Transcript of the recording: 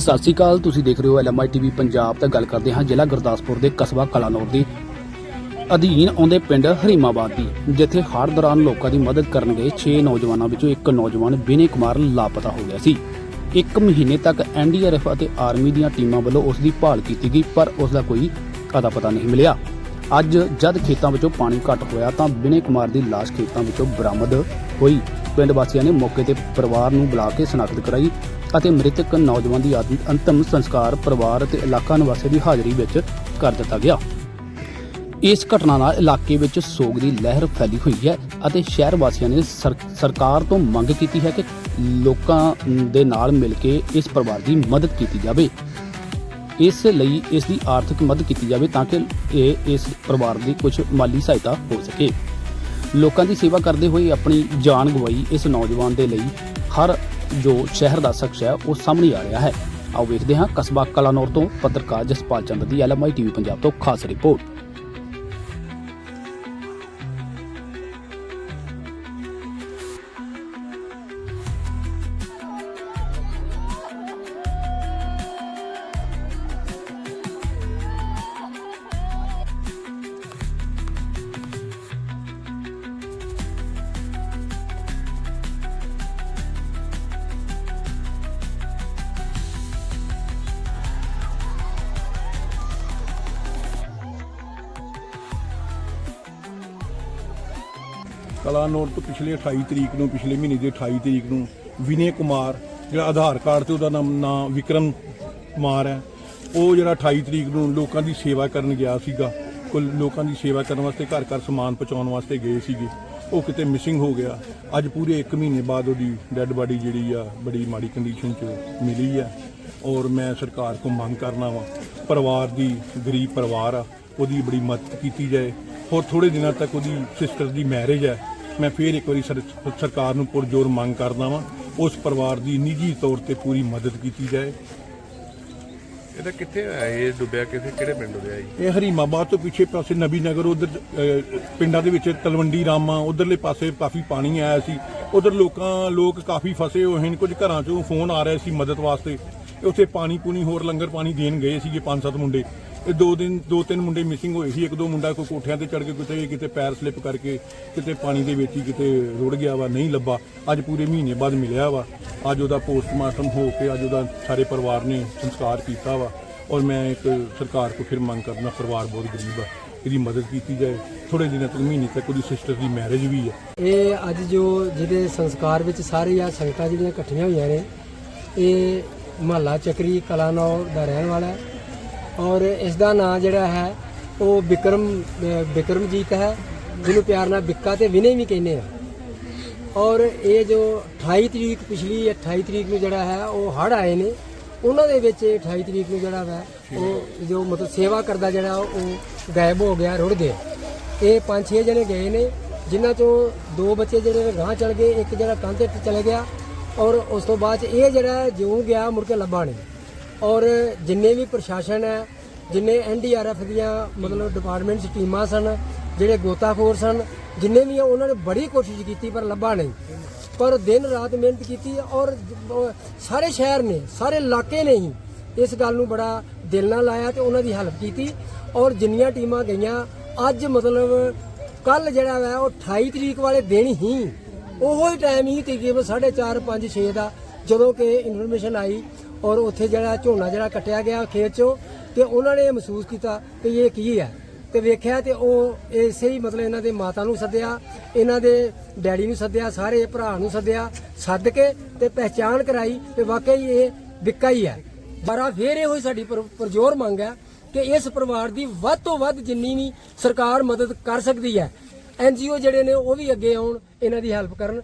ਸਤਿ ਸ਼੍ਰੀ ਅਕਾਲ। ਤੁਸੀਂ ਦੇਖ ਰਹੇ ਹੋ ਐਲਐਮਆਈ ਟੀਵੀ ਪੰਜਾਬ ਤੇ ਗੱਲ ਕਰਦੇ ਹਾਂ ਜ਼ਿਲ੍ਹਾ ਗੁਰਦਾਸਪੁਰ ਦੇ ਕਸਬਾ ਕਲਾਨੌਰ ਦੇ। ਅਧੀਨ ਆਉਂਦੇ ਪਿੰਡ ਹਰੀਮਾਬਾਦ ਦੀ, ਜਿੱਥੇ ਹੜ੍ਹ ਦੌਰਾਨ ਲੋਕਾਂ ਦੀ ਮਦਦ ਕਰਨ ਗਏ 6 ਨੌਜਵਾਨਾਂ ਵਿੱਚੋਂ ਇੱਕ ਨੌਜਵਾਨ ਵਿਨੇ ਕੁਮਾਰ ਲਾਪਤਾ ਹੋ ਗਿਆ ਸੀ। ਇੱਕ ਮਹੀਨੇ ਤੱਕ ਐਨਡੀਆਰਐਫ ਅਤੇ ਆਰਮੀ ਦੀਆਂ ਟੀਮਾਂ ਵੱਲੋਂ ਉਸ ਦੀ ਭਾਲ ਕੀਤੀ ਗਈ, ਪਰ ਉਸ ਦਾ ਕੋਈ ਅਤਾ ਪਤਾ ਨਹੀਂ ਮਿਲਿਆ। ਅੱਜ ਜਦ ਖੇਤਾਂ ਵਿੱਚੋਂ ਪਾਣੀ ਘੱਟ ਹੋਇਆ ਤਾਂ ਵਿਨੇ ਕੁਮਾਰ ਦੀ ਲਾਸ਼ ਖੇਤਾਂ ਵਿੱਚੋਂ ਬਰਾਮਦ ਹੋਈ। ਪਿੰਡ ਵਾਸੀਆਂ ਨੇ ਮੌਕੇ ਤੇ ਪਰਿਵਾਰ ਨੂੰ ਬੁਲਾ ਕੇ ਸ਼ਨਾਖਤ ਕਰਾਈ ਅਤੇ ਮ੍ਰਿਤਕ ਨੌਜਵਾਨ ਦੀ ਅੰਤਮ ਸੰਸਕਾਰ ਪਰਿਵਾਰ ਅਤੇ ਇਲਾਕਾ ਨਿਵਾਸੀ ਦੀ ਹਾਜ਼ਰੀ ਵਿੱਚ ਕਰ ਦਿੱਤਾ ਗਿਆ। ਇਸ ਘਟਨਾ ਨਾਲ ਇਲਾਕੇ ਵਿੱਚ ਸੋਗ ਦੀ ਲਹਿਰ ਫੈਲੀ ਹੋਈ ਹੈ ਅਤੇ ਸ਼ਹਿਰ ਵਾਸੀਆਂ ਨੇ ਸਰਕਾਰ ਤੋਂ ਮੰਗ ਕੀਤੀ ਹੈ ਕਿ ਲੋਕਾਂ ਦੇ ਨਾਲ ਮਿਲ ਕੇ ਇਸ ਪਰਿਵਾਰ ਦੀ ਮਦਦ ਕੀਤੀ ਜਾਵੇ। ਇਸ ਲਈ ਇਸ ਦੀ ਆਰਥਿਕ ਮਦਦ ਕੀਤੀ ਜਾਵੇ ਤਾਂ ਕਿ ਇਹ ਇਸ ਪਰਿਵਾਰ ਦੀ ਕੁਝ ਮਾਲੀ ਸਹਾਇਤਾ ਹੋ ਸਕੇ। ਲੋਕਾਂ ਦੀ ਸੇਵਾ ਕਰਦੇ ਹੋਏ ਆਪਣੀ ਜਾਨ ਗਵਾਈ ਇਸ ਨੌਜਵਾਨ ਦੇ ਲਈ ਹਰ ਜੋ ਸ਼ਹਿਰ ਦਾ ਸ਼ਖਸ ਹੈ, ਉਹ ਸਾਹਮਣੇ ਆ ਰਿਹਾ ਹੈ। ਆਓ ਵੇਖਦੇ ਹਾਂ ਕਸਬਾ ਕਲਾਨੌਰ ਤੋਂ ਪੱਤਰਕਾਰ ਜਸਪਾਲ ਚੰਦ ਦੀ ਐਲਐਮਆਈ ਟੀਵੀ ਪੰਜਾਬ ਤੋਂ ਖਾਸ ਰਿਪੋਰਟ। ਕਲਾਨੌਰ ਤੋਂ ਪਿਛਲੇ 28 ਤਰੀਕ ਨੂੰ, ਪਿਛਲੇ ਮਹੀਨੇ ਦੀ 28 ਤਰੀਕ ਨੂੰ ਵਿਨੇ ਕੁਮਾਰ, ਜਿਹੜਾ ਆਧਾਰ ਕਾਰਡ ਤੇ ਉਹਦਾ ਨਾਮ, ਨਾਂ ਵਿਕਰਮ ਕੁਮਾਰ ਹੈ, ਉਹ ਜਿਹੜਾ 28 ਤਰੀਕ ਨੂੰ ਲੋਕਾਂ ਦੀ ਸੇਵਾ ਕਰਨ ਗਿਆ ਸੀਗਾ, ਕੁੱਲ ਲੋਕਾਂ ਦੀ ਸੇਵਾ ਕਰਨ ਵਾਸਤੇ ਘਰ ਘਰ ਸਮਾਨ ਪਹੁੰਚਾਉਣ ਵਾਸਤੇ ਗਏ ਸੀਗੇ, ਉਹ ਕਿਤੇ ਮਿਸਿੰਗ ਹੋ ਗਿਆ। ਅੱਜ ਪੂਰੇ 1 ਮਹੀਨੇ ਬਾਅਦ ਉਹਦੀ ਡੈੱਡ ਬਾਡੀ ਜਿਹੜੀ ਆ, ਬੜੀ ਮਾੜੀ ਕੰਡੀਸ਼ਨ 'ਚ ਮਿਲੀ ਆ, ਔਰ ਮੈਂ ਸਰਕਾਰ ਕੋਲ ਮੰਗ ਕਰਨਾ ਵਾ, ਪਰਿਵਾਰ ਦੀ, ਗਰੀਬ ਪਰਿਵਾਰ ਆ, ਉਹਦੀ ਬੜੀ ਮਦਦ ਕੀਤੀ ਜਾਏ। ਹੋਰ ਥੋੜੇ ਦਿਨਾਂ ਤੱਕ ਉਹਦੀ ਸਿਸਟਰ ਦੀ ਮੈਰਿਜ ਹੈ ਮੈਂ ਫੇਰ ਇੱਕ ਵਾਰੀ ਸਰ- ਸਰਕਾਰ ਨੂੰ ਪੁਰਜੋਰ ਮੰਗ ਕਰਦਾ ਵਾਂ ਉਸ ਪਰਿਵਾਰ ਦੀ ਨਿੱਜੀ ਤੌਰ ਤੇ ਪੂਰੀ ਮਦਦ ਕੀਤੀ ਜਾਏ। ਇਹਦਾ ਕਿੱਥੇ ਹੋਇਆ ਇਹ? ਡੁੱਬਿਆ ਕਿੱਥੇ? ਕਿਹੜੇ ਪਿੰਡ ਹੋਇਆ ਜੀ? ਇਹ ਹਰੀਮਾਬਾਦ ਤੋਂ ਪਿੱਛੇ ਪਾਸੇ ਨਬੀ ਨਗਰ ਉਧਰ ਪਿੰਡਾਂ ਦੇ ਵਿੱਚ ਤਲਵੰਡੀ ਰਾਮਾ ਉਧਰਲੇ ਪਾਸੇ ਕਾਫੀ ਪਾਣੀ ਆਇਆ ਸੀ। ਉਧਰ ਲੋਕਾਂ ਲੋਕ ਕਾਫੀ ਫਸੇ ਹੋਏ ਹਨ ਕੁਝ ਘਰਾਂ ਚੋਂ ਫੋਨ ਆ ਰਹੇ ਸੀ ਮਦਦ ਵਾਸਤੇ। ਉੱਥੇ ਪਾਣੀ ਪੂਣੀ ਹੋਰ ਲੰਗਰ ਪਾਣੀ ਦੇਣ ਗਏ ਸੀਗੇ ਪੰਜ ਸੱਤ ਮੁੰਡੇ। ਇਹ ਦੋ ਦਿਨ, ਦੋ ਤਿੰਨ ਮੁੰਡੇ ਮਿਸਿੰਗ ਹੋਏ ਸੀ। ਇੱਕ ਦੋ ਮੁੰਡਾ ਕੋਈ ਕੋਠਿਆਂ ਤੇ ਚੜ ਕੇ, ਕਿਤੇ ਕਿਤੇ ਪੈਰ ਸਲਿੱਪ ਕਰਕੇ, ਕਿਤੇ ਪਾਣੀ ਦੇ ਵਿੱਚ ਹੀ ਕਿਤੇ ਰੁੜ ਗਿਆ ਵਾ, ਨਹੀਂ ਲੱਭਾ। ਅੱਜ ਪੂਰੇ ਮਹੀਨੇ ਬਾਅਦ ਮਿਲਿਆ ਵਾ। ਅੱਜ ਉਹਦਾ ਪੋਸਟਮਾਰਟਮ ਹੋ ਕੇ, ਅੱਜ ਉਹਦਾ ਸਾਰੇ ਪਰਿਵਾਰ ਨੇ ਸੰਸਕਾਰ ਕੀਤਾ ਵਾ। ਔਰ ਮੈਂ ਇੱਕ ਸਰਕਾਰ ਕੋ ਫਿਰ ਮੰਗ ਕਰਨਾ ਪਰਿਵਾਰ ਬਹੁਤ ਗਰੀਬ ਆ, ਇਹਦੀ ਮਦਦ ਕੀਤੀ ਜਾਏ। ਥੋੜੇ ਦਿਨਾਂ ਤੱਕ, ਮਹੀਨੇ ਤੱਕ ਉਹਦੀ ਸਿਸਟਰ ਦੀ ਮੈਰਿਜ ਵੀ ਹੈ ਇਹ ਅੱਜ ਜੋ ਜਿਹਦੇ ਸੰਸਕਾਰ ਵਿੱਚ ਸਾਰੇ ਆ ਸੰਗਤਾਂ ਜਿਹੜੀਆਂ ਇਕੱਠੀਆਂ ਹੋਈਆਂ ਨੇ, ਇਹ ਮਹੱਲਾ ਚੱਕਰੀ ਕਲਾਨੌਰ ਦਾ ਰਹਿਣ ਵਾਲਾ ਹੈ। ਔਰ ਇਸ ਦਾ ਨਾਂ ਜਿਹੜਾ ਹੈ, ਉਹ ਵਿਕਰਮ ਅਹ ਵਿਕਰਮਜੀਤ ਹੈ, ਜਿਹਨੂੰ ਪਿਆਰ ਨਾਲ ਵਿੱਕਾ ਤੇ ਵਿਨੇ ਵੀ ਕਹਿੰਦੇ ਆ। ਔਰ ਇਹ ਜੋ 28 ਤਰੀਕ ਪਿਛਲੀ 28 ਤਰੀਕ ਨੂੰ ਜਿਹੜਾ ਹੈ, ਉਹ ਹੜ ਆਏ ਨੇ। ਉਹਨਾਂ ਦੇ ਵਿੱਚ ਇਹ 28 ਤਰੀਕ ਨੂੰ ਜਿਹੜਾ ਵਾ, ਉਹ ਜੋ ਮਤਲਬ ਸੇਵਾ ਕਰਦਾ ਜਿਹੜਾ, ਉਹ ਗਾਇਬ ਹੋ ਗਿਆ, ਰੁੜ ਗਿਆ। ਇਹ ਪੰਜ ਛੇ ਜਣੇ ਗਏ ਨੇ, ਜਿਨ੍ਹਾਂ ਚੋਂ ਦੋ ਬੱਚੇ ਜਿਹੜੇ ਨੇ ਗਾਂਹ ਚਲ ਗਏ, ਇੱਕ ਜਿਹੜਾ ਕੰਧ ਤੇ ਚਲੇ ਗਿਆ। ਔਰ ਉਸ ਤੋਂ ਬਾਅਦ 'ਚ ਇਹ ਜਿਹੜਾ ਜਿਉਂ ਗਿਆ, ਮੁੜ ਕੇ ਲੱਭਾ ਨਹੀਂ। ਔਰ ਜਿੰਨੇ ਵੀ ਪ੍ਰਸ਼ਾਸਨ ਹੈ, ਜਿੰਨੇ ਐਨਡੀਆਰਐਫ ਦੀਆਂ ਮਤਲਬ ਡਿਪਾਰਟਮੈਂਟਸ ਟੀਮਾਂ ਸਨ, ਜਿਹੜੇ ਗੋਤਾਖੋਰ ਸਨ, ਜਿੰਨੇ ਵੀ ਆ, ਉਹਨਾਂ ਨੇ ਬੜੀ ਕੋਸ਼ਿਸ਼ ਕੀਤੀ, ਪਰ ਲੱਭਾ ਨਹੀਂ। ਪਰ ਦਿਨ ਰਾਤ ਮਿਹਨਤ ਕੀਤੀ ਔਰ ਸਾਰੇ ਸ਼ਹਿਰ ਨੇ, ਸਾਰੇ ਇਲਾਕੇ ਨੇ ਹੀ ਇਸ ਗੱਲ ਨੂੰ ਬੜਾ ਦਿਲ ਨਾਲ ਲਾਇਆ ਤੇ ਉਹਨਾਂ ਦੀ ਹੈਲਪ ਕੀਤੀ। ਔਰ ਜਿੰਨੀਆਂ ਟੀਮਾਂ ਗਈਆਂ, ਅੱਜ ਮਤਲਬ ਕੱਲ ਜਿਹੜਾ ਵਾ, ਉਹ 28 ਤਰੀਕ ਵਾਲੇ ਦਿਨ ਹੀ ਉਹੋ ਹੀ ਟਾਈਮ ਹੀ ਤਕਰੀਬਨ 4:30 5 6 ਦਾ ਜਦੋਂ ਕਿ ਇਨਫੋਰਮੇਸ਼ਨ ਆਈ। ਔਰ ਉੱਥੇ ਜਿਹੜਾ ਝੋਨਾ ਜਿਹੜਾ ਕੱਟਿਆ ਗਿਆ ਖੇਤ ਚੋਂ, ਤੇ ਉਹਨਾਂ ਨੇ ਇਹ ਮਹਿਸੂਸ ਕੀਤਾ ਕਿ ਇਹ ਕੀ ਹੈ। ਤੇ ਵੇਖਿਆ ਤੇ ਉਹ ਇਸੇ ਹੀ ਮਤਲਬ ਇਹਨਾਂ ਦੇ ਮਾਤਾ ਨੂੰ ਸੱਦਿਆ, ਇਹਨਾਂ ਦੇ ਡੈਡੀ ਨੂੰ ਸੱਦਿਆ, ਸਾਰੇ ਭਰਾ ਨੂੰ ਸੱਦਿਆ, ਸੱਦ ਕੇ ਤੇ ਪਹਿਚਾਣ ਕਰਾਈ ਤੇ ਵਾਕਈ ਇਹ ਵਿੱਕਾ ਹੀ ਹੈ। ਬਾਰਾ ਫੇਰ ਇਹ ਹੋਈ ਸਾਡੀ ਪਰਜੋਰ ਮੰਗ ਹੈ ਕਿ ਇਸ ਪਰਿਵਾਰ ਦੀ ਵੱਧ ਤੋਂ ਵੱਧ ਜਿੰਨੀ ਵੀ ਸਰਕਾਰ ਮਦਦ ਕਰ ਸਕਦੀ ਹੈ ਐਨਜੀਓ ਜਿਹੜੇ ਨੇ ਉਹ ਵੀ ਅੱਗੇ ਆਉਣ, ਇਹਨਾਂ ਦੀ ਹੈਲਪ ਕਰਨ।